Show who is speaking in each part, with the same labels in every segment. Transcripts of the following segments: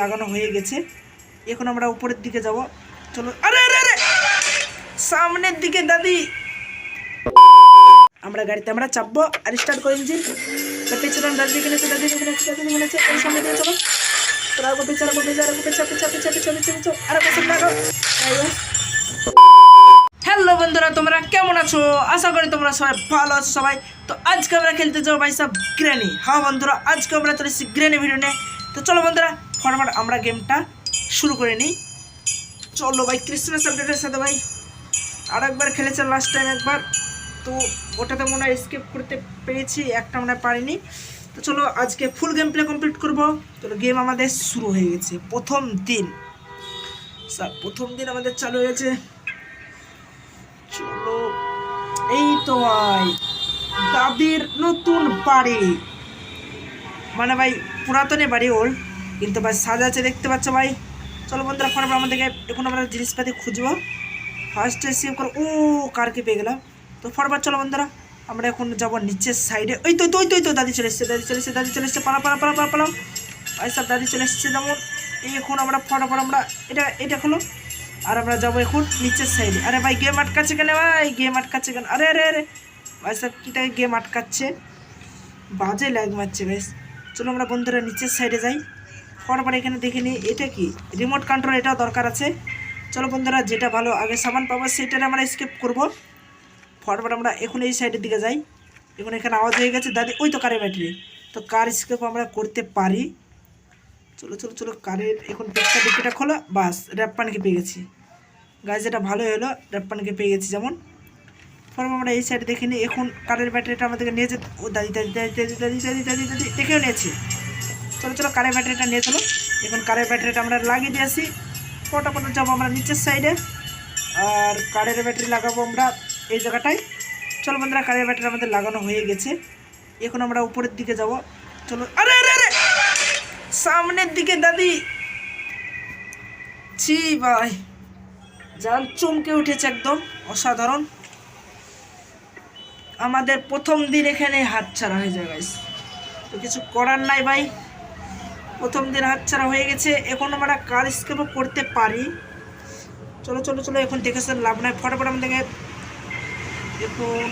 Speaker 1: লাগানো হয়ে গেছে। এখন আমরা উপরের দিকে যাব। চলো, আরে আরে আরে! সামনের দিকে, দাদি! আমরা গাড়িতে আমরা চাপবো আর স্টার্ট করে ইঞ্জিন পেছনে দাদি দিকে নেছে দাদি দিকে নেছে দাদি দিকে নেছে ওই সামনে দিয়ে চলো। তোরা আগে পেছনে আগে পেছনে আগে পেছনে পেছনে পেছনে পেছনে পেছনে আরে পেছনে লাগাও। হ্যালো বন্ধুরা, তোমরা কেমন আছো? আশা করি তোমরা সবাই ভালো আছো সবাই। তো আজকে আমরা খেলতে যাব ভাই সব গ্রেনি। হ্যাঁ বন্ধুরা, আজকে আমরা চলে এসেছি গ্রেনি ভিডিও নিয়ে। তো চলো বন্ধুরা ফটাফট আমরা গেমটা শুরু করে নিই। চলো ভাই ক্রিসমাস আপডেটের সাথে ভাই আর একবার খেলেছে লাস্ট টাইম একবার। তো ওটাতে মনে হয় স্কিপ করতে পেরেছি, একটা মনে পারিনি। তো চলো আজকে ফুল গেম প্লে কমপ্লিট করব। চলো গেম আমাদের শুরু হয়ে গেছে, প্রথম দিন। স্যার, প্রথম দিন আমাদের চালু হয়েছে চলো, এই তো ভাই, দাদির নতুন বাড়ি। মানে ভাই পুরাতনে বাড়ি ওল্ড কিন্তু ভাই সাজাচ্ছে দেখতে পাচ্ছ ভাই? চলো বন্ধুরা ফোন আমাদেরকে, এখন আমরা জিনিসপাতি খুঁজবো। ফার্স্টে সেভ করো। ও কারকে পেয়ে গেলাম? তো ফরবার চলো বন্ধুরা, আমরা এখন যাব নিচের সাইডে ওই তো তো তো দাদি চলে এসছে, দাদি চলে এসছে, দাদি চলে এসছে পালা পালা পালা পালা পালাম ভাই সব দাদি চলে এসছে, যেমন। এই এখন আমরা ফটাফট আমরা এটা এটা হলো আর আমরা যাব এখন নিচের সাইডে আরে ভাই গেম আটকাচ্ছে কেন ভাই? গেম আটকাচ্ছে কেন? আরে আরে আরে। ভাই সব কীটাকে গেম আটকাচ্ছে? বাজে ল্যাগ মারছে বেশ চলো আমরা বন্ধুরা নিচের সাইডে যাই। হওয়ার পরে এখানে দেখে নিই, এটা কি? রিমোট কন্ট্রোল এটাও দরকার আছে। চলো বন্ধুরা, যেটা ভালো, আগে সামান পাবো সেটা আমরা স্কেপ করব। ফরওয়ার্ড আমরা এখন এই সাইডের দিকে যাই। এখন এখানে আওয়াজ হয়ে গেছে। দাদি, ওই তো কারের ব্যাটারি তো কার স্কেপ আমরা করতে পারি? চলো চলো চলো, কারের এখন পেটটা ডিকিটা খোলো। বাস, র্যাপ্পানকে পেয়ে গেছি। গাছ যেটা ভালোই হলো র্যাপ পানিকে পেয়ে গেছি যেমন। ফর্ম আমরা এই সাইডে দেখে এখন কারের ব্যাটারিটা আমাদেরকে নিয়ে যেত ও দাদি দাদি দাদি দাদি দাদি দাদি দাদি, দেখেও নিয়েছি। চলো চলো, কারের ব্যাটারিটা নিয়ে চলো। এখন কারের ব্যাটারিটা আমরা লাগিয়ে দিয়ে আসি ফটাফট যাব আমরা নিচের সাইডে আর কারের ব্যাটারি লাগাবো আমরা এই জায়গাটায়। চলো বন্ধুরা, কারের ব্যাটারি আমাদের লাগানো হয়ে গেছে। এখন আমরা উপরের দিকে যাব। চলো, আরে আরে আরে! সামনের দিকে, দাদি! ছি, ভাই! জাল চমকে উঠেছে একদম, অসাধারণ। আমাদের প্রথম দিন এখানে হাত ছাড়া হয়ে যায় তো কিছু করার নাই, ভাই। প্রথম দিন হাতছাড়া হয়ে গেছে। এখন আমরা কার স্কেপও করতে পারি? চলো চলো চলো, এখন দেখে শুনে লাভ নাই। ফটাফট আমাদেরকে এখন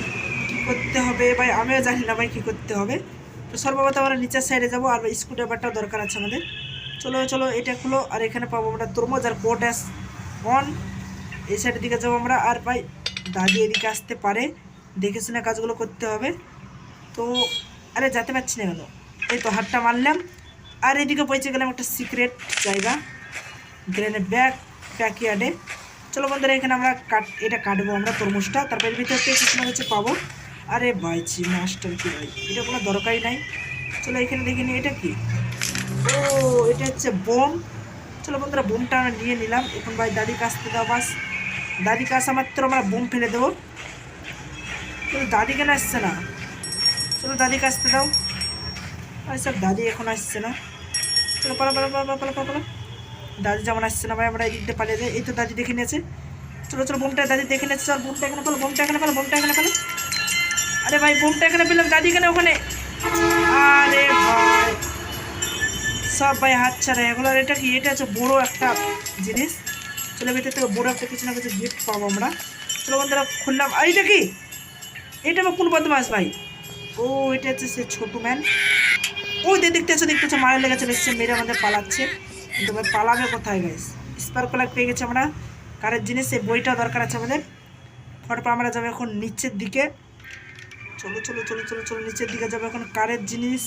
Speaker 1: কী করতে হবে? ভাই, আমিও জানি না ভাই কী করতে হবে। তো সর্বপ্রথম আমরা নিচের সাইডে যাব, আর স্ক্রুড্রাইভারটাও দরকার আছে আমাদের। চলো চলো, এটা খুলো, আর এখানে পাবো আমরা তরমুজ আর পটাশ অন এই সাইডের দিকে যাব আমরা, আর ভাই দাদি এদিকে আসতে পারে। দেখে শুনে কাজগুলো করতে হবে? তো, আরে, যেতে পারছি না কেন? এই তো হাতটা মারলাম। আর এদিকে পৌঁছে গেলাম একটা সিক্রেট জায়গা। গ্রেনের ব্যাগ ব্যাকইয়ার্ডে চলো বন্ধুরা, এখানে আমরা কাট এটা কাটবো, আমরা তরমুজটা। তারপর এর ভিতরে কিছু সময় হচ্ছে পাবো। আরে বাইছি মাস্টার কি ভাই। এটা কোনো দরকারই নাই। চলো এখানে দেখে নিই, এটা কি? ও, এটা হচ্ছে বোম। চলো বন্ধুরা, বোমটা আমরা নিয়ে নিলাম। এখন ভাই, দাদি কাছতে দাও, বাস। দাদি কাছা মাত্র আমরা বোম ফেলে দেবো। কিন্তু দাদি কেন আসছে না? চলো দাদি কাছতে দাও। সব দাদি এখন আসছে না। চলো পালা পালা পালা পালা পালা পালা দাদি যেমন আসছে না ভাই, আমরা এই দিক দিয়ে পালিয়ে যাই। এই তো দাদি দেখে নিয়েছে। চলো চলো, বোমটা দাদি দেখে নিয়েছে। চল, বোমটা এখানে পেল বোমটা এখানে পেল বোমটা এখানে পেল আরে ভাই, বোমটা এখানে পেলাম দাদি কেন ওখানে। আরে ভাই, সব ভাই হাত ছাড়া। আর এটা কি? এটা হচ্ছে বড় একটা জিনিস। চলো, ভিতর থেকে বড় একটা কিছু না কিছু গিফট পাবো আমরা। চলো, বন্ধুরা, খুললাম। আর এটা কি? এটা আমার কোন বদমাস ভাই? ও, এটা হচ্ছে সে ছোটো ম্যান ওই দিয়ে দেখতে আছো দেখতে আছো মায়ের লেগে চলে এসছে মেরে আমাদের পালাচ্ছে। কিন্তু পালাবে কোথায় গাইস স্পার্ক পেয়ে গেছে আমরা। কারের জিনিস, এই বইটা দরকার আছে আমাদের। ফটোপর আমরা যাব এখন নিচের দিকে। চলো চলো চলো চলো চলো, নিচের দিকে যাব এখন। কারের জিনিস,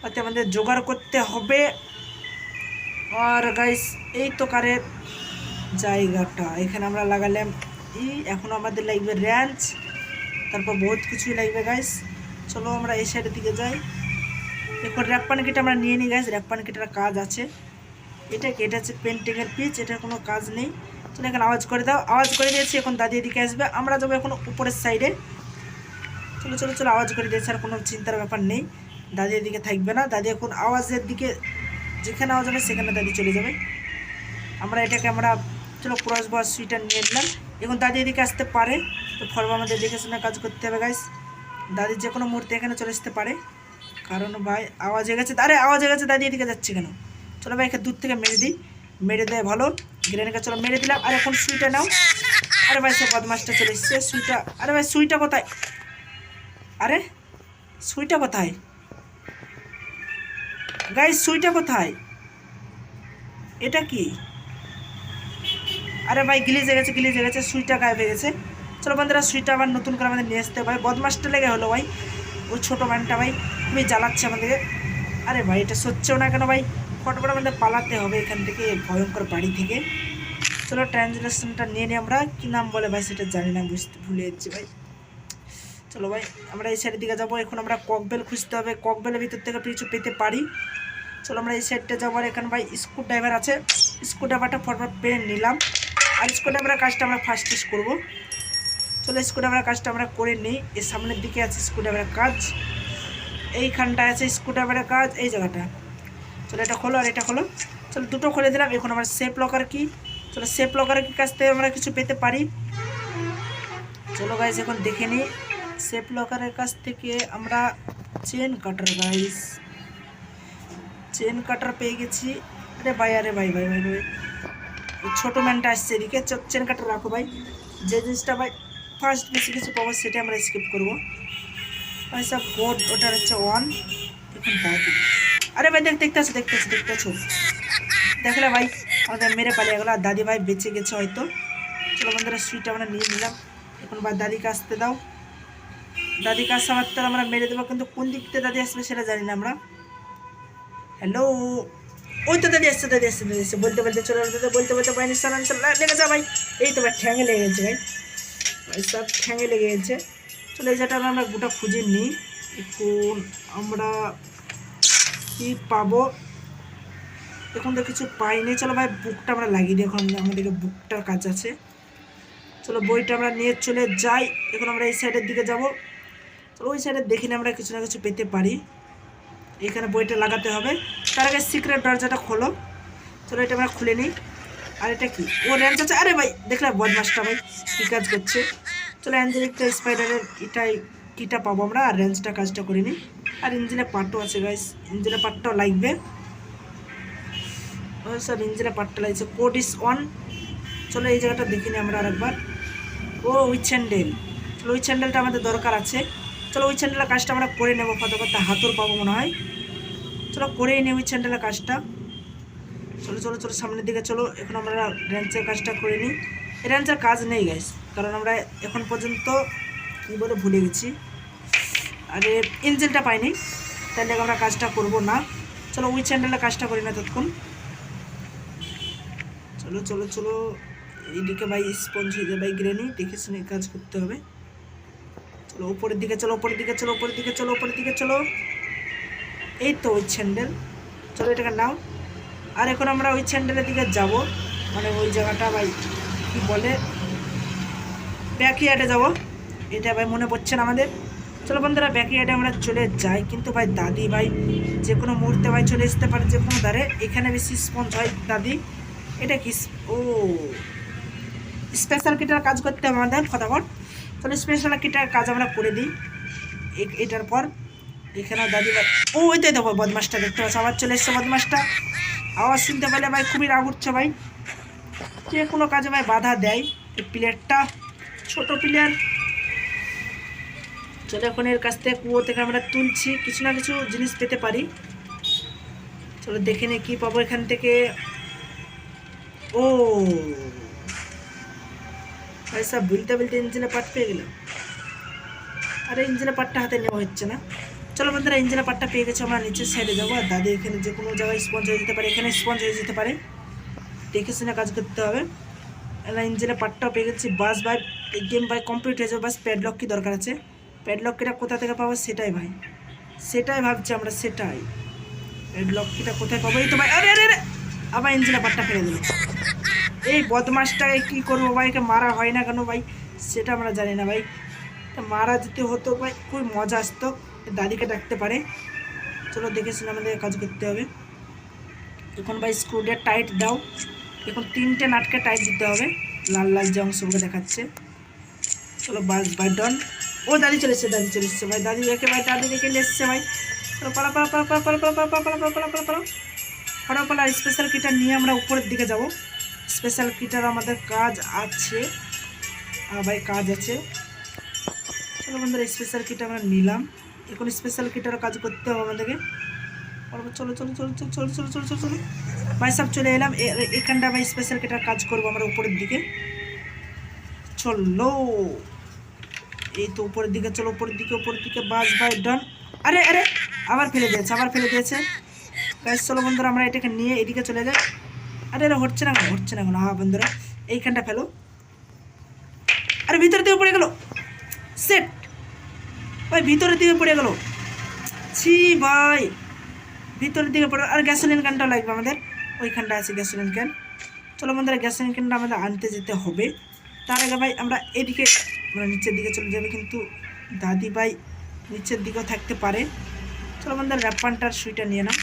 Speaker 1: তাতে আমাদের জোগাড় করতে হবে। আর গাইস এই তো কারের জায়গাটা। এখানে আমরা লাগালাম এই এখন আমাদের লাগবে র্যাঞ্চ তারপর বহুত কিছুই লাগবে গাইস চলো আমরা এই সাইডের দিকে যাই। এরপর র্যাপ পানিকিটা আমরা নিয়ে নিই গাইস র্যাপ পানিকিটার কাজ আছে। এটা কি? এটা হচ্ছে পেন্টিংয়ের পিচ এটার কোনো কাজ নেই। চলো এখন আওয়াজ করে দাও। আওয়াজ করে দিয়েছি, এখন দাদি এদিকে আসবে। আমরা যাব এখন উপরের সাইডে চলো চলো চলো, আওয়াজ করে দিয়েছে, আর কোনো চিন্তার ব্যাপার নেই। দাদি এদিকে থাকবে না। দাদি এখন আওয়াজের দিকে যেখানে আওয়াজ হবে, সেখানে দাদি চলে যাবে। আমরা এটাকে আমরা, চলো ক্রস বস সুইটার নিয়ে নিলাম। এখন দাদি এদিকে আসতে পারে। তো ফর্ম আমাদের দেখে শুনে কাজ করতে হবে গাইস দাদি যে কোনো মুহূর্তে এখানে চলে আসতে পারে। কারণ ভাই, আওয়াজ হয়ে গেছে। আরে, আওয়াজ হয়ে গেছে দাদি এদিকে যাচ্ছে কেন? চলো ভাই, একে দূর থেকে মেরে দিই। মেরে দেয় ভালো। গ্রেনেডকে চলো মেরে দিলাম। আর, এখন সুইটা নাও। আরে ভাই, সে বদমাসটা চলে এসছে। সুইটা, আরে ভাই, সুইটা কোথায়? আরে, সুইটা কোথায়? গাই সুইটা কোথায়? এটা কি? আরে ভাই, গিলিজ গেছে গিলিজ গেছে। সুইটা গায়ে গেছে। চলো বন্ধুরা, সুইটা আবার নতুন করে আমাদের নিয়ে আসতে ভাই বদমাসটা লেগে হলো ভাই। ওই ছোটো ম্যানটা ভাই খুবই জ্বালাচ্ছে আমাদেরকে। আরে ভাই, এটা সচ্ছেও না কেন ভাই? ফটোফট আমাদের পালাতে হবে এখান থেকে, ভয়ঙ্কর বাড়ি থেকে। চলো ট্রানজেকশনটা নিয়ে নিই আমরা। কী নাম বলে ভাই সেটা জানি না, বুঝতে ভুলে যাচ্ছি ভাই। চলো ভাই, আমরা এই সাইডের দিকে যাব। এখন আমরা ককবেল খুঁজতে হবে। ককবেলের ভিতর থেকে কিছু পেতে পারি। চলো আমরা এই সাইডটা যাব আর এখানে ভাই স্ক্রু ড্রাইভার আছে। স্ক্রু ড্রাইভারটা ফটফট পেয়ে নিলাম। আর স্ক্রু ড্রাইভারের কাজটা আমরা ফার্স্ট করব। চলো স্ক্রু ড্রাইভারের কাজটা আমরা করে নিই। এর সামনের দিকে আছে স্ক্রু ড্রাইভারের কাজ। এইখানটায় আছে স্ক্রু ড্রাইভারের কাজ, এই জায়গাটা। চলো এটা খোলো আর এটা খোলো। চলো দুটো খুলে দিলাম, এখন আমার সেফ লকার কি চলো সেফ লকারের কি কাছ থেকে আমরা কিছু পেতে পারি। চলো গাইজ এখন দেখে নিই। সেফ লকারের কাছ থেকে আমরা chain cutter guys chain cutter পেয়ে গেছি। আরে ভাই আরে ভাই ভাই ভাই ভাই। ছোটো ম্যানটা আসছে এদিকে। চেন কাটার রাখো ভাই। যে জিনিসটা ভাই ফার্স্ট বেশি কিছু পাবো সেটা আমরা স্কিপ করব। সব কোড ওটার হচ্ছে ওয়ান এখন আরে ভাই, দেখ, দেখতে আছো দেখতে আছো দেখতে আছো। দেখলে ভাই, আমাদের মেরে পালিয়ে গেলো। আর দাদি ভাই বেঁচে গেছে হয়তো। চলো বন্ধুরা সুইটা আমরা নিয়ে নিলাম। এখন বা দাদিকে আসতে দাও। দাদিকে আসা মাত্র আমরা মেরে দেবো। কিন্তু কোন দিক থেকে দাদি আসবে সেটা জানি না আমরা। হ্যালো ওই তো দাদি আসছে দাদি আসছে দাদি আসছে। বলতে বলতে চলে বলতে বলতে বলতে ভাই নিশ্চয় লেগে যা ভাই। এই তো ভাই, ঠ্যাঙে লেগে গেছে ভাই। সব ঠ্যাঙে লেগে গেছে। চলো এই জায়গাটা আমরা গোটা খুঁজে নিই। এখন আমরা কি পাবো? এখন তো কিছু পাইনি। চলো ভাই বুকটা আমরা লাগিয়ে দিই। এখন আমাদেরকে বুকটার কাজ আছে। চলো বইটা আমরা নিয়ে চলে যাই। এখন আমরা এই সাইডের দিকে যাব। চলো ওই সাইডে দেখি না আমরা কিছু না কিছু পেতে পারি। এখানে বইটা লাগাতে হবে। তার আগে সিক্রেট দরজাটা খোলো। চলো এটা আমরা খুলে নিই। আর এটা কি? ও র্যাঞ্চ আছে। আরে ভাই, দেখলে বদমাসটা ভাই, কী কাজ করছে? চলো অ্যাঞ্জেলিকটা স্পাইডারের এটাই কিটা পাবো আমরা, আর রেঞ্জটা কাজটা করে নিই। আর ইঞ্জিনের পার্টও আছে গাইস ইঞ্জিনের পার্টটাও লাগবে। স্যার ইঞ্জিনের পার্টটা লাগছে। Code is on. চলো এই জায়গাটা দেখে নিই আমরা আরেকবার। ও ওই স্যান্ডেল। চলো ওই স্যান্ডেলটা আমাদের দরকার আছে। চলো ওই স্যান্ডেলের কাজটা আমরা করে নেব। কত কত হাতর পাবো মনে হয়। চলো করেই নিই ওই স্যান্ডেলের কাজটা। চলো চলো চলো, সামনের দিকে চলো। এখন আমরা র্যাঞ্চের কাজটা করে নিই। র্যাঞ্চের কাজ নেই গাইস কারণ আমরা এখন পর্যন্ত, কী বলে, ভুলে গেছি। আর ইঞ্জিনটা পাইনি। তাই লেগে আমরা কাজটা করব না। চলো, ওই চ্যান্ডেলের কাজটা করি না ততক্ষণ। চলো চলো চলো। এইদিকে ভাই স্পঞ্জ হয়ে ভাই গ্রেনি দেখে শুনে কাজ করতে হবে। চলো, উপরের দিকে চলো, উপরের দিকে চলো, উপরের দিকে চলো, উপরের দিকে চলো। এই তো ওই স্যান্ডেল চলো, এটাকে নাও। আর এখন আমরা ওই স্যান্ডেলের দিকে যাব। মানে ওই জায়গাটা ভাই, কি বলে? ব্যাকইয়ার্ডে যাব। এটা ভাই মনে পড়ছে না আমাদের। চলো বন্ধুরা ব্যাকইয়ার্ডে আমরা চলে যাই। কিন্তু ভাই, দাদি ভাই, যে কোনো মুহূর্তে ভাই চলে আসতে পারে যে কোনো দ্বারে। এখানে বেশি স্পঞ্জ হয় দাদি। এটা কি ও স্পেশাল কিটার কাজ করতে হবে আমাদের, ফটাফট। তাহলে স্পেশাল কিটার কাজ আমরা করে দিই। এটার পর এখানে দাদি ভাই, ও ওইটাই দেখো বদমাসটা দেখতে পাচ্ছ। আবার চলে এসছে বদমাসটা। আওয়াজ শুনতে পেলে ভাই খুবই রাগ উঠছে ভাই। যে কোনো কাজে ভাই বাধা দেয়। এই প্লেয়ারটা ছোট প্লেয়ার চলো এখন এর কাছ থেকে কুয়ো থেকে আমরা তুলছি, কিছু না কিছু জিনিস পেতে পারি। চলো দেখে নে কী পাবো এখান থেকে। ও। ভাই সব বিলতে বিলতে ইঞ্জিনের পার্ট পেয়ে গেলাম। আরে ইঞ্জিনের পার্টটা হাতে নেওয়া হচ্ছে না। চলো বন্ধুরা ইঞ্জিনের পার্টটা পেয়ে গেছে, আমরা নিচের সাইডে যাব। আর দাদি এখানে যে কোনো জায়গায় স্পঞ্জ হয়ে যেতে পারে, এখানে স্পঞ্জ হয়ে যেতে পারে। দেখে শুনে কাজ করতে হবে। না ইঞ্জিনের পার্টটাও পেয়ে গেছি। বাস ভাই গেম ভাই কমপ্লিট হয়ে যাবে। বাস প্যাডলক কি দরকার আছে? প্যাডলক কিটা কোথা থেকে পাবো? সেটাই ভাই। সেটাই ভাবছি আমরা, সেটাই। প্যাডলক কিটা কোথায় পাবো? এই তো ভাই, আরে আরে আবার ইঞ্জিনের পার্টটা ফেলে দিল। এই বদমাসটাকে কী করব ভাই? একে মারা হয় না কেন ভাই? সেটা আমরা জানি না ভাই। মারা যদি হতো ভাই খুব মজা আসতো। দাদিকে ডাকতে পারে চলো দেখে শুনে আমাদের কাজ করতে হবে এখন ভাই স্ক্রুডে টাইট দাও এখন তিনটে নাটকে টাইট দিতে হবে লাল লাল যে অংশগুলো দেখাচ্ছে চলো বাস বাই ডন ও দাদি চলে এসছে দাদি চলে এসছে ভাই দাদি দেখে ভাই দাদি দেখে এসছে ভাই চলো পালা স্পেশাল কিটার নিয়ে আমরা উপরের দিকে যাব স্পেশাল কিটার আমাদের কাজ আছে আর ভাই কাজ আছে চলো বন্ধুরা স্পেশাল কিট আমরা নিলাম এখন স্পেশাল কিটারও কাজ করতে হবে আমাদেরকে। চলো চলো চলো চলো চলো চলো চলো চলো চলো। ভাই সব চলে এলাম। এখানটা ভাই স্পেশাল কিটার কাজ করব আমরা উপরের দিকে। চলো। এই তো উপরের দিকে, চলো, উপরের দিকে উপরের দিকে। বাস, ভাই ডান আরে আরে, আবার ফেলে দিয়েছে, আবার ফেলে দিয়েছে। গাইস চলো বন্ধুরা, আমরা এটাকে নিয়ে এদিকে চলে যাই। আরে আরে, হচ্ছে না হচ্ছে না হ্যাঁ বন্ধুরা, এইখানটা ফেলো। আরে ভিতরের দিকে পড়ে গেল। সেট ভাই, ভিতরের দিকে পড়ে গেল। ছি ভাই, ভিতরের দিকে পড়ে আর গ্যাসোলিন ক্যানটাও লাগবে আমাদের। ওইখানটা আছে গ্যাসোলিন ক্যান চলো বন্ধুরা গ্যাসোলিন ক্যানটা আমাদের আনতে যেতে হবে। তার আগে ভাই, আমরা এদিকে মানে নিচের দিকে চলে যাবে। কিন্তু দাদি ভাই নিচের দিকেও থাকতে পারে। চলো বন্ধুরা র্যাপানটার সুইটা নিয়ে নাও।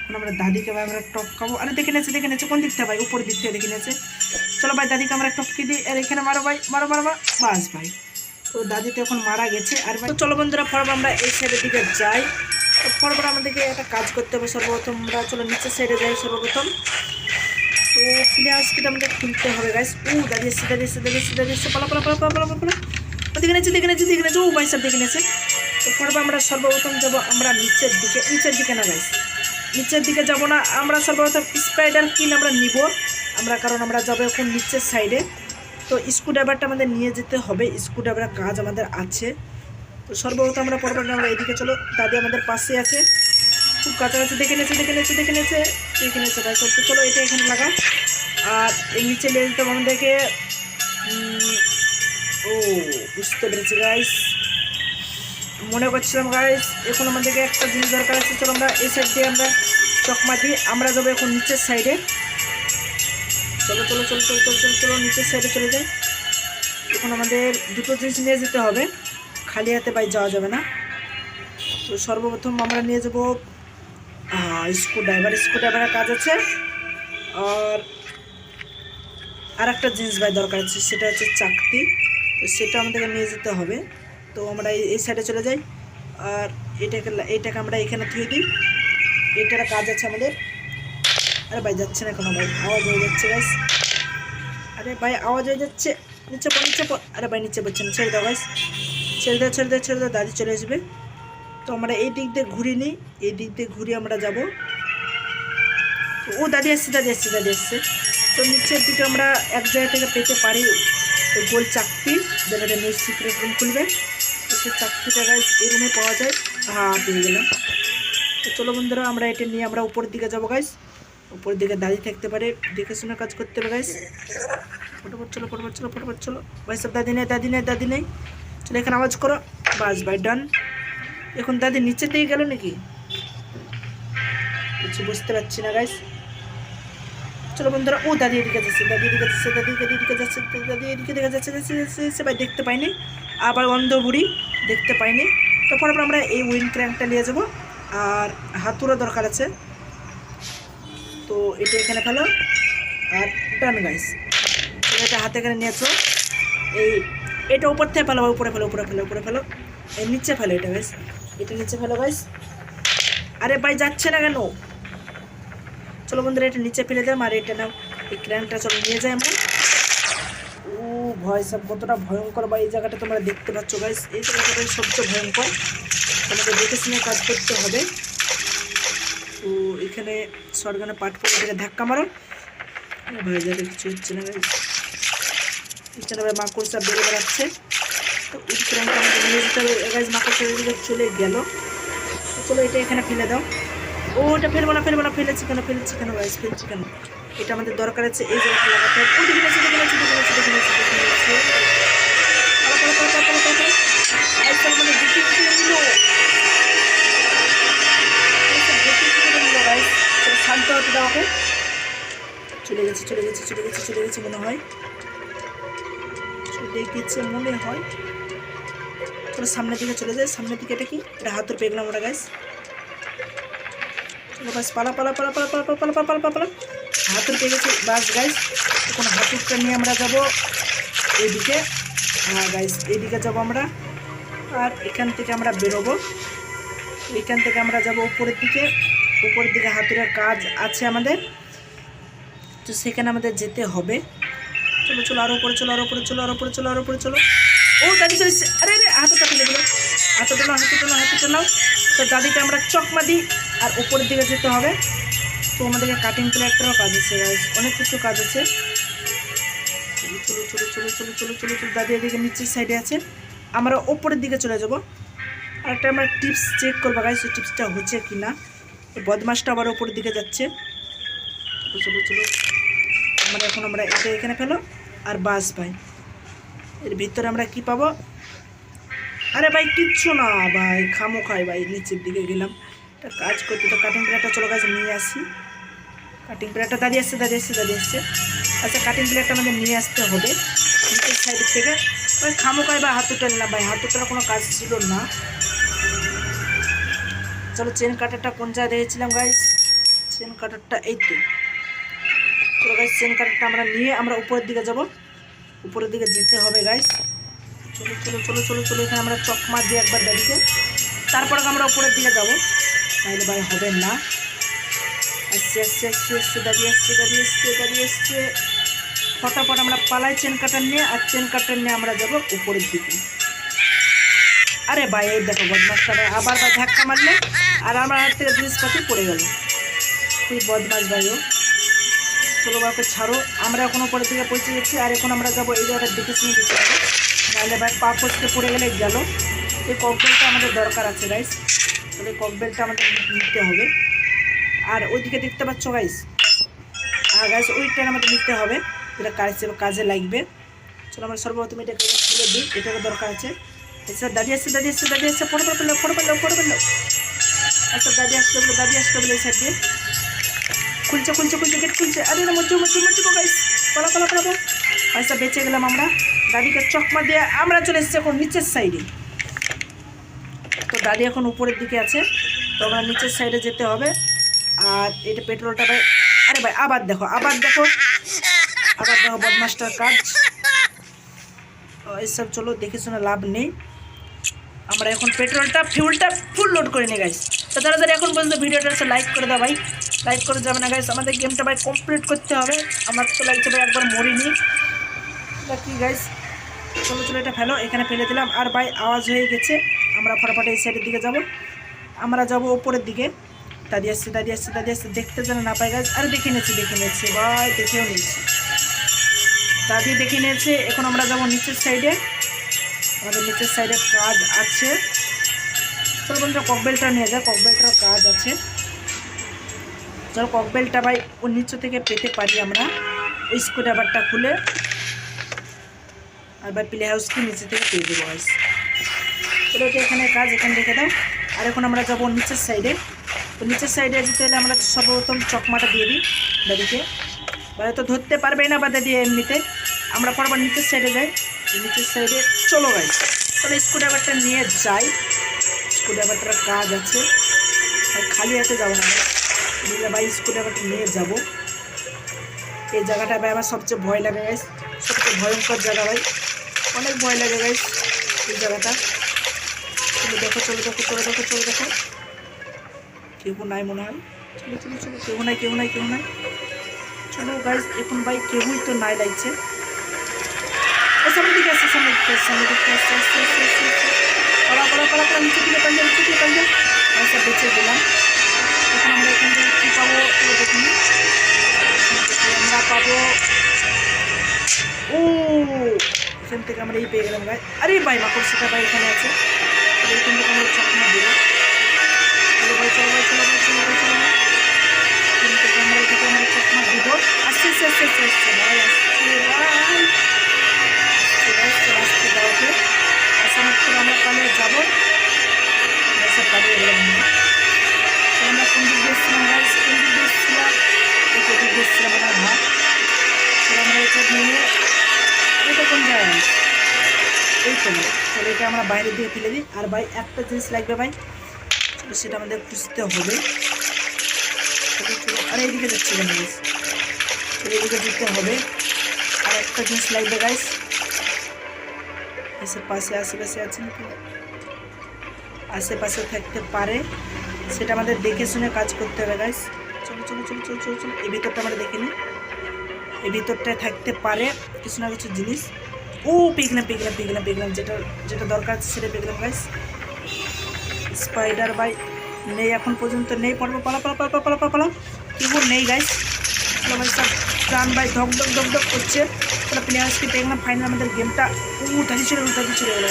Speaker 1: এখন আমরা দাদিকে ভাই, আমরা টপকাবো আরে, দেখে নিয়েছে দেখে নিয়েছে। কোন দিক থেকে ভাই? উপর দিক থেকে দেখে নিয়েছে। চলো ভাই, দাদিকে আমরা টপকে দিই? আর এখানে মারো ভাই, মারো মারো মারো। বাস ভাই। তো দাদি তো এখন মারা গেছে। আর ভাই তো চলো বন্ধুরা ফরব আমরা এই সাইডের দিকে যাই। তো ফরবার আমাদেরকে একটা কাজ করতে হবে সর্বপ্রথম। আমরা চলো নিচের সাইডে যাই সর্বপ্রথম। তো প্লেয়ার্স কিটা আমাদের খুলতে হবে গাইস ও দাঁড়িয়ে এসছে দাঁড়িয়ে এসছে দাঁড়িয়ে এসছে দাঁড়িয়ে এসছে। পালা পালা পালা পালা পালা পালা। দেখে নিয়েছে দেখে নিয়েছে দেখে নিয়েছে ও ভাই সব দেখে নিয়েছে তো পড়বে আমরা সর্বপ্রথম যাব আমরা নিচের দিকে। নিচের দিকে না গাইস নিচের দিকে যাব না। আমরা সর্বপ্রথম স্পাইডার কিন আমরা নিব। আমরা কারণ আমরা যাব এখন নিচের সাইডে তো স্ক্রুড্রাইভারটা আমাদের নিয়ে যেতে হবে, স্ক্রুড্রাইভারের কাজ আমাদের আছে। তো সর্বপ্রথম আমরা পড়বে আমরা এদিকে চলো, দাদি আমাদের পাশে আছে। খুব কাছাকাছি দেখে নিয়েছে দেখে নিয়েছে দেখে নিয়েছে দেখে নিয়েছে ভাই সব চলো, এটা এখানে লাগা আর এর নিচে নিয়ে যেতে আমাদেরকে ও, বুঝতে পেরেছি গাইস মনে করছিলাম গাইস এখন আমাদেরকে একটা জিনিস দরকার আছে, চলো আমরা এই সাইড দিয়ে আমরা চকমা দিই, আমরা যাব এখন নিচের সাইডে চলো চলো চলো চলো চলো চলো চলো, নিচের সাইডে চলে যাই। এখন আমাদের দুটো জিনিস নিয়ে যেতে হবে। খালি হাতে বাই যাওয়া যাবে না। তো সর্বপ্রথম আমরা নিয়ে যাব স্ক্রু ড্রাইভার স্ক্রু ড্রাইভারের কাজ আছে। আর আর একটা জিনিস ভাই দরকার আছে, সেটা হচ্ছে চাকতি। তো সেটা আমাদেরকে নিয়ে যেতে হবে। তো আমরা এই- সাইডে চলে যাই। আর এটাকে এইটাকে আমরা এখানে থুয়ে দিই। এটার কাজ আছে আমাদের আরে ভাই, যাচ্ছে না কোনো ভাই, আওয়াজ হয়ে যাচ্ছে গাইস আরে ভাই, আওয়াজ হয়ে যাচ্ছে। নিচে পড় নিচে পড়। আরে ভাই, নিচে পড়ছে না, ছেড়ে দাও গাইস ছেড়ে দাও ছেড়ে দাও ছেড়ে দাও, দাদি চলে আসবে। তো আমরা এই দিক দিয়ে ঘুরে নিই এই দিক দিয়ে ঘুরে আমরা যাব। ও, দাদি আসছে দাদি আসছে দাদি আসছে। তো নিচের দিকে আমরা এক জায়গা থেকে পেতে পারি ওই গোল চাকতি, যেটা নিউজ সিক্রেট রুম খুলবে। তো সেই চাকতিটা গাইস এই রুমে পাওয়া যায়। হ্যাঁ পেয়ে গেলাম। তো চলো বন্ধুরা, আমরা এটা নিয়ে আমরা উপরের দিকে যাব গাইস উপরের দিকে দাঁড়িয়ে থাকতে পারে দেখে শুনে কাজ করতে হবে গাইস ফটোফট চলো ফটোফট চলো ফটোফট চলো। ভাই, সব দাদি নেই দাদি নেই দাদি নেই। চলো, এখানে আওয়াজ করো। বাস, ভাই ডান এখন দাদি নিচের দিকে গেল নাকি? কিছু বুঝতে পারছি না গাইস চলো, বন্ধুরা, ও দাদি এদিকে যাচ্ছে, দাদি এদিকে যাচ্ছে, দাদি এদিকে যাচ্ছে, দাদি এদিকে দেখা যাচ্ছে যাচ্ছে ভাই দেখতে পাইনি। আবার অন্ধ বুড়ি দেখতে পাইনি। তারপর আমরা এই উইন ক্র্যাঙ্কটা নিয়ে যাব। আর হাতুড়ো দরকার আছে। তো এটা এখানে ফেলো। আর ডান গাইস এটা হাতে এখানে নিয়েছো এই, এটা উপর থেকে ফেলো, উপরে ফেলো উপরে ফেলো উপরে ফেলো। এই নিচে ফেলো এটা গাইস, এটা নিচে ফেলো গাইস। আরে ভাই, যাচ্ছে না কেন? চলো বন্ধুরা, এটা নিচে ফেলে দিলাম আর এটা নাও। এই ক্র্যানটা চলো নিয়ে যাই আমরা। ও ভয় সব, কতটা ভয়ঙ্কর বা এই জায়গাটা তোমরা দেখতে পাচ্ছ গাইস। এই জায়গাটাই সবচেয়ে ভয়ঙ্কর। তোমাদের দেখে শুনে কাজ করতে হবে। তো এখানে শর্টগানে পাট করে এটাকে ধাক্কা মারো। আরে ভাই যাবে কিছু হচ্ছে না এখানে ভাই মাকড়সা বেড়ে বেড়াচ্ছে। তো ক্র্যানটা আমাদের মাকড়সা চলে গেল। চলো এটা এখানে ফেলে দাও। ও ওটা ফেলব না ফেলব না, ফেলেছি কেন ফেলেছি কেন গাইস ফেলছি কেন? এটা আমাদের দরকার আছে, এই জায়গাটা লাগাতে হবে। দাও ওকে। চলে গেছে চলে গেছে চলে গেছে চলে গেছে মনে হয়। চলে গেছে মনে হয়। চলো সামনের দিকে চলে যায় সামনের দিকে এটা কি? এটা হাতের পেয়ে গেলাম ওরা চলো বাস পালা পালা পালা পালা পালা পালা পালা পালা পালা হাতুর পেয়ে গেছে। বাস গাইস এখন হাতুরটা নিয়ে আমরা যাব এইদিকে হ্যাঁ গাইস এইদিকে যাব আমরা। আর এখান থেকে আমরা বেরোবো। এখান থেকে আমরা যাব উপরের দিকে। উপরের দিকে হাতুড়ার কাজ আছে আমাদের। তো সেখানে আমাদের যেতে হবে। চলো চলো আরও উপরে, চলো আরও উপরে, চলো আরও উপরে, চলো আরও উপরে, চলো। ও, দাদি চলে আরে আরে, হাতটা ফেলে দেখল হাতে নাও হাতে নাও হাতে নাও তো দাদিকে আমরা চকমা দিই, আর উপরের দিকে যেতে হবে। তো আমাদেরকে কাটিং প্লেয়ারটারও কাজ আছে অনেক কিছু কাজ আছে। চলো চলো চলো চলো চলো চলো চলো দাদি এদিকে নিচের সাইডে আছে। আমরা ওপরের দিকে চলে যাব। আর একটা আমরা টিপস চেক করব গাইস টিপসটা হচ্ছে কি না বদমাসটা আবার ওপরের দিকে যাচ্ছে। চলো চলো। আমরা এখন আমরা এটা এখানে ফেলো, আর বাস ভাই। এর ভিতরে আমরা কি পাবো? আরে ভাই, কিচ্ছু না ভাই খামো খাই ভাই, নিচের দিকে গেলাম। কাজ করতে তো কাটিং প্লেয়ারটা চলো গাছ নিয়ে আসি। কাটিং প্লেটটা দাঁড়িয়ে আসছে দাঁড়িয়ে আসছে দাঁড়িয়ে আসছে আচ্ছা কাটিং প্লেয়ারটা আমাদের নিয়ে আসতে হবে। নিচের সাইড থেকে। ওই খামো খাই বা হাতুটা নিলাম ভাই হাতুটার কোনো কাজ ছিল না। চলো চেন কাটারটা কোন জায়গায় দেখেছিলাম গাইস চেন কাটারটা এই তো। চলো গাইস চেন কাটারটা আমরা নিয়ে আমরা উপরের দিকে যাব। উপরের দিকে যেতে হবে গাইস চলো চলো চলো চলো চলো, এখানে আমরা চকমা দিয়ে একবার দাদিকে তারপর আমরা উপরের দিকে যাব। তাহলে ভাই হবে না। আসছে আসছে আসছে আসছে, দাঁড়িয়ে আসছে দাঁড়িয়ে আসছে দাঁড়িয়ে আসছে। ফটাফট আমরা পালাই চেন কাটার নিয়ে আর চেন কাটার নিয়ে আমরা যাব উপরের দিকে। আরে ভাই, এই দেখো বদমাসটা ভাই, আবার ধাক্কা মারলে। আর আমার হাত থেকে জিনিসপাতি পড়ে গেল। খুবই বদমাস ভাই চলো বাপে ছাড়ো। আমরা এখন উপরের দিকে পৌঁছে গেছি, আর এখন আমরা যাব এই জায়গাটা দেখে শুনে দিতে হবে। নাহলে ভাই পা ফসকে পড়ে গেলে গেল। এই ককবেলটা আমাদের দরকার আছে গাইস তাহলে ককবেলটা আমাদের নিতে হবে। আর ওইদিকে দেখতে পাচ্ছ গাইস আর গাইস ওইটা আমাদের নিতে হবে। যেটা কাজে কাজে লাগবে। চলো আমরা সর্বপ্রথম এটাকে খুলে দিই। এটারও দরকার আছে। আচ্ছা দাঁড়িয়ে আসছে দাঁড়িয়ে আসছে দাঁড়িয়ে আসছে ফটো পেল ফটো পেল ফটো পেল আচ্ছা দাঁড়িয়ে আসতে বলে দাঁড়িয়ে আসতে এই সাইড দিয়ে খুলছে খুলছে খুলছে গেট খুলছে। আরে না মজ্জু মজ্জু মজ্জু গাইস পালা পালা পালা পালা। আচ্ছা বেঁচে গেলাম আমরা। দাদিকে চকমা দিয়ে আমরা চলে এসেছি এখন নিচের সাইডে তো দাদি এখন উপরের দিকে আছে। তো আমরা নিচের সাইডে যেতে হবে। আর এটা পেট্রোলটা ভাই আরে ভাই, আবার দেখো আবার দেখো। আবার দেখো বদমাস্টার কাজ। তো এইসব চলো, দেখে শুনে লাভ নেই। আমরা এখন পেট্রোলটা ফিউলটা ফুল লোড করে নিয়ে গেছি তো তাড়াতাড়ি এখন পর্যন্ত ভিডিওটা লাইক করে দাও ভাই। লাইক করে যাবে না গাইস আমাদের গেমটা ভাই কমপ্লিট করতে হবে। আমার তো লাগছে ভাই একবার মরিনি। কি গাইস চলো চলো, এটা ফেলো। এখানে ফেলে দিলাম। আর ভাই, আওয়াজ হয়ে গেছে। আমরা ফটাফট এই সাইডের দিকে যাব। আমরা যাব ওপরের দিকে। দাঁড়িয়ে আসছে দাঁড়িয়ে আসছে দাঁড়িয়ে আসছে। দেখতে যেন না পাই গাছ আর, দেখে নিয়েছি দেখে নিয়েছি। ভাই, দেখেও নিয়েছি। দাদি দেখে নিয়েছে। এখন আমরা যাব নিচের সাইডে আমাদের নিচের সাইডে কাজ আছে। চলো বন্ধুরা ককবেলটা নিয়ে যায় ককবেলটার কাজ আছে। চলো ককবেলটা ভাই ওর নিচে থেকে পেতে পারি আমরা। ওই স্ক্রুড্রাইভারটা খুলে। আর ভাই প্লে হাউসকে নিচে থেকে পেয়ে দেবো চলো এটা এখানে কাজ, এখানে রেখে দাও। আর এখন আমরা যাব নিচের সাইডে। তো নিচের সাইডে যেতে হলে আমরা সর্বপ্রথম চকমাটা দিয়ে দিই দাদিকে। বা তো ধরতে পারবে না বা দাদি এমনিতে। আমরা পরবার নিচের সাইডে যাই। তো নিচের সাইডে চলো গাইস তাহলে স্ক্রুড্রাইভারটা নিয়ে যাই। স্ক্রুড্রাইভারটার কাজ আছে। আর খালি হাতে যাব না। বুঝলে ভাই স্ক্রুড্রাইভারটা নিয়ে যাব। এই জায়গাটা ভাই আমার সবচেয়ে ভয় লাগে গাইস সবচেয়ে ভয়ঙ্কর জায়গা ভাই। অনেক ভয় লাগে গাইস এই জায়গাটা। চলো দেখো চলো দেখো চলো দেখো চলো দেখো। কেউ নাই মনে হয়। চলো চলো চলো। কেউ নাই কেউ নাই কেউ নাই। চলো গাইস এখন ভাই কেউই তো নাই লাগছে। ও সামনে দিকে আসছে সামনে দিকে আসছে সামনে দিকে আসছে আসছে আসছে আসছে আসছে পড়া পড়া পড়া পড়া নিচে দিকে পাঞ্জা নিচে দিকে পাঞ্জা আচ্ছা বেঁচে গেলাম এখন আমরা এখান থেকে কী পাবো চলো দেখুন আমরা পাবো, ও, এখান থেকে আমরা এই পেয়ে গেলাম, ভাই। আরে ভাই মাকড় সেটা ভাই এখানে আছে। এখান থেকে আমরা চকমা দেবো চলো ভাই চলো ভাই চলো ভাই চলো ভাই চলো ভাই। এখান থেকে আমরা এদিকে আমরা চকমা দিব আস্তে আস্তে ভাই আসছে ভাই আসছে, ভাই। আছে আসানসোল আমরা কালে যাব সব কালে এলাম আমরা কোন দিক গেছিলাম গাছ কোন দিক গেছিলাম এটা দিক নিয়ে এটা কোন জায়গায় এই তো এটা আমরা বাইরে দিয়ে ফেলে দিই আর ভাই একটা জিনিস লাগবে ভাই সেটা আমাদের খুঁজতে হবে আর এইদিকে যাচ্ছি গাইস এইদিকে দিতে হবে আর একটা জিনিস লাগবে গাইস এসে পাশে আশেপাশে আছেন নাকি? আশেপাশে থাকতে পারে। সেটা আমাদের দেখে শুনে কাজ করতে হবে গাইস চলো চলো চলো চলো চলো চলো। এই ভিতরটা আমরা দেখে নিই। এই ভিতরটায় থাকতে পারে কিছু না কিছু জিনিস। ও, পেগলাম পেগলাম পেগলাম পেগলাম। যেটা যেটা দরকার সেটা পেগলাম গাইস স্পাইডার বাই নেই, এখন পর্যন্ত নেই। পড়ব পালা পালা পালা পালা পালা পালা কিন্তু নেই গাইস চলো, ভাই সব প্রাণ ভাই ধক ধক ধক ধক করছে। চলো প্লেয়ার্সকে পেয়ে ফাইনাল আমাদের গেমটা ও দাদি চলে দাদি চলে গেলো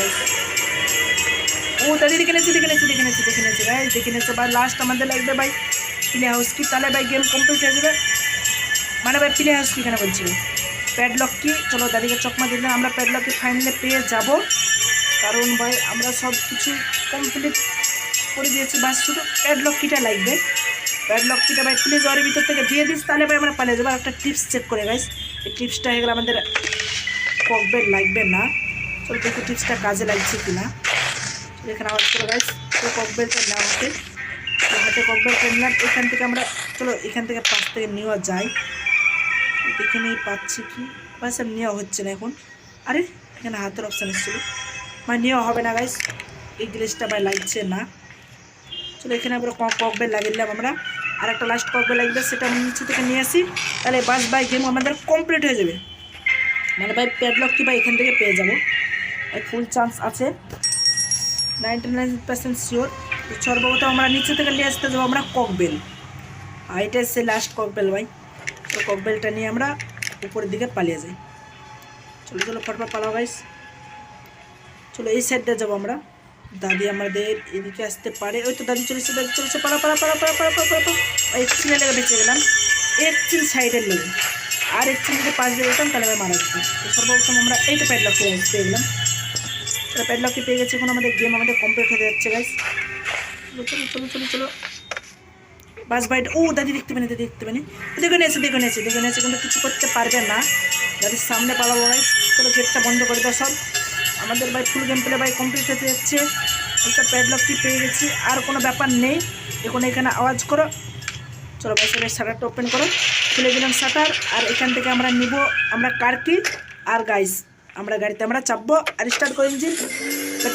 Speaker 1: ও দাদি দেখে নিয়েছে দেখে নিয়েছে দেখে নিয়েছে দেখে নিয়েছে গাইস দেখে নিয়েছে, ভাই লাস্ট আমাদের লাগবে ভাই। প্লে হাউস কি? তাহলে ভাই গেম কমপ্লিট হয়ে যাবে। মানে ভাই প্লে হাউস কি কেন বলছিল প্যাডলক কি? চলো দাদিকে চকমা দিলে আমরা প্যাডলককে ফাইনালে পেয়ে যাব। কারণ ভাই আমরা সব কিছু কমপ্লিট করে দিয়েছি। বাস শুধু প্যাডলক কিটা লাগবে? প্যাডলক কিটা ভাই প্লিজ ওর ভিতর থেকে দিয়ে দিস, তাহলে ভাই আমরা পালিয়ে যাব। একটা টিপস চেক করে গাইস এই টিপসটা হয়ে গেলে আমাদের ককবেল লাগবে না। চলো দেখি টিপসটা কাজে লাগছে কি না এখানে আওয়াজ করে গাইস তো ককবেলটা নেওয়া হাতে। হাতে ককবেলটা নিলাম। এখান থেকে আমরা, চলো এখান থেকে পাশ থেকে নেওয়া যায়। দেখে নেই, পাচ্ছি কি? বাস নেওয়া হচ্ছে না এখন। আরে, এখানে হাতের অপশান এসেছিল মানে নেওয়া হবে না গাইস এই গ্লেসটা ভাই লাগছে না। চলো এখানে আমরা কক ককবেল লাগিয়ে আমরা। আর একটা লাস্ট ককবেল লাগবে, সেটা আমি নিচে থেকে নিয়ে আসি। তাহলে বাস বাই গেম আমাদের কমপ্লিট হয়ে যাবে। মানে ভাই প্যাডলক কি ভাই এখান থেকে পেয়ে যাব। ভাই ফুল চান্স আছে। নাইনটি নাইন পার্সেন্ট শিওর সর্বপ্রথম আমরা নিচে থেকে নিয়ে আসতে যাব আমরা ককবেল আর এটা হচ্ছে লাস্ট ককবেল ভাই। তো ককবেলটা নিয়ে আমরা উপরের দিকে পালিয়ে যাই। চলো চলো, ফটফট পালাও গাইস চলো, এই সাইডটা যাব আমরা। দাদি আমাদের এদিকে আসতে পারে। ওই তো দাদি চলেছে দাদি চলেছে পালা পালা পালা পালা পালা পালা পালা এক চিনে লেগে বেঁচে গেলাম। এক চিন সাইডের লেগে আর এক চিন যদি পাশ দিয়ে যেতাম তাহলে আমি মারা যেতাম তো সর্বপ্রথম আমরা এইটা প্যাডলক পেয়ে গেলাম। তাহলে প্যাডলকটি পেয়ে গেছে, এখন আমাদের গেম আমাদের কমপ্লিট হতে যাচ্ছে গাইস চলো চলো চলো চলো বাস বাইট ও, দাদি দেখতে পেনি দাদি দেখতে পেনি দেখে নিয়েছে দেখে নিয়েছে দেখে নিয়েছে, কিন্তু কিছু করতে পারবে না। দাদির সামনে পালাবো গাইস চলো গেটটা বন্ধ করে দাও সব। আমাদের ভাই ফুল গেম প্লে ভাই কমপ্লিট হতে যাচ্ছে। একটা প্যাডলকটি পেয়ে গেছি, আর কোনো ব্যাপার নেই। এখন এখানে আওয়াজ করো। চলো ভাই সবাই শাটারটা ওপেন করো। খুলে দিলাম শাটার আর এখান থেকে আমরা নিব, আমরা কার কি? আর গাইস আমরা গাড়িতে আমরা চাপবো। আর স্টার্ট করে ইঞ্জিন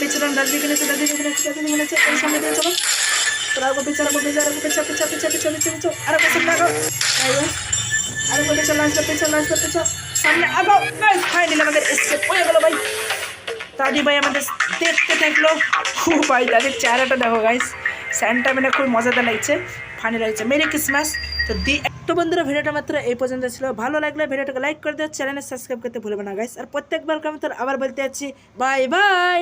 Speaker 1: পেছনে দাদি দেখে নিয়েছে দাদি দেখে নিয়েছে এই সামনে দিয়ে চলো। চলো, আর পেছনে আর পেছনে আর পেছনে পেছনে পেছনে পেছনে পেছনে পেছনে আর পেছনে লাগো আর পেছনে আসবে পেছনে আসবে পেছনে সামনে আগো গাইস ফাইনালি আমাদের এসকেপ হয়ে গেল ভাই। দাদি ভাই আমাদের দেখতে থাকল। খুব ভাই দাদির চেহারাটা দেখো গাইস স্যান্টা মানে খুব মজাদার লাগছে ফানি লাগছে। মেরি ক্রিসমাস তো দি তো বন্ধুরা, ভিডিওটা মাত্র এই পর্যন্ত ছিল। ভালো লাগলে ভিডিওটাকে লাইক করে দেওয়া চ্যানেলে সাবস্ক্রাইব করতে ভুলবে না গাইস আর প্রত্যেকবার কমেন্ট আবার বলতে যাচ্ছি। Bye bye